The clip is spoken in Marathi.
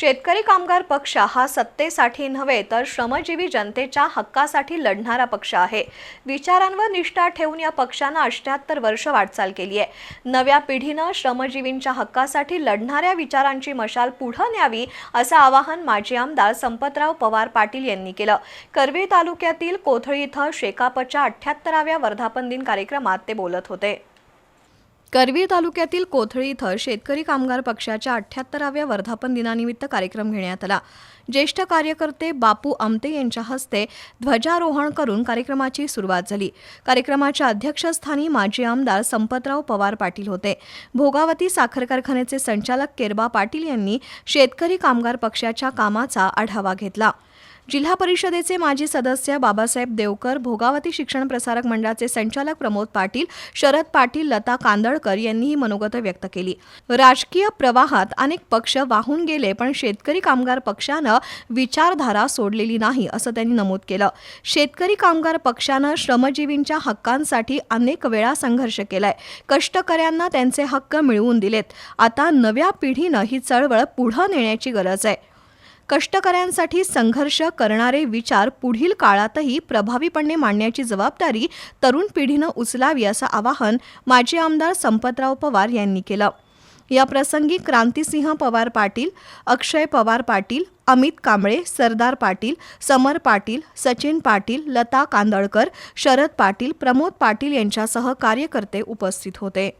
शेतकरी कामगार पक्ष हा सत्तेसाठी नव्हे तर श्रमजीवी जनतेच्या हक्कासाठी लढणारा पक्ष आहे. विचारांवर निष्ठा ठेवून या पक्षानं अष्ट्याहत्तर वर्ष वाटचाल केली आहे. नव्या पिढीनं श्रमजीवींच्या हक्कासाठी लढणाऱ्या विचारांची मशाल पुढं न्यावी असं आवाहन माजी आमदार संपतराव पवार पाटील यांनी केलं. करवीर तालुक्यातील कोथळी इथं शेकापच्या अठ्याहत्तराव्या वर्धापन दिन कार्यक्रमात ते बोलत होते. करवीर तालुक्यातील कोथळी इथं शेतकरी कामगार पक्षाच्या अठ्याहत्तराव्या वर्धापन दिनानिमित्त कार्यक्रम घेण्यात आला. ज्येष्ठ कार्यकर्ते बापू आमते यांच्या हस्ते ध्वजारोहण करून कार्यक्रमाची सुरुवात झाली. कार्यक्रमाच्या अध्यक्षस्थानी माजी आमदार संपतराव पवार पाटील होते. भोगावती साखर कारखान्याचे संचालक केरबा पाटील यांनी शेतकरी कामगार पक्षाच्या कामाचा आढावा घेतला. जिल्हा परिषदेचे माजी सदस्य बाबासाहेब देवकर भोगावती शिक्षण प्रसारक मंडळाचे संचालक प्रमोद पाटील शरद पाटील लता कांदळकर यांनी ही मनोगत व्यक्त केली. राजकीय प्रवाहात अनेक पक्ष वाहून गेले पण शेतकरी कामगार पक्षानं विचारधारा सोडलेली नाही असं त्यांनी नमूद केलं. शेतकरी कामगार पक्षानं श्रमजीवींच्या हक्कांसाठी अनेक वेळा संघर्ष केलाय. कष्टकऱ्यांना त्यांचे हक्क मिळवून दिलेत. आता नव्या पिढीनं ही चळवळ पुढं नेण्याची गरज आहे. कष्टकऱ्यांसाठी संघर्ष करणारे विचार पुढील काळातही प्रभावीपणे मांडण्याची जबाबदारी तरुण पिढीनं उचलावी असं आवाहन माजी आमदार संपतराव पवार यांनी केलं. या प्रसंगी क्रांतिसिंह पवार पाटील अक्षय पवार पाटील अमित कांबळे सरदार पाटील समर पाटील सचिन पाटील लता कांदळकर शरद पाटील प्रमोद पाटील यांच्यासह कार्यकर्ते उपस्थित होते.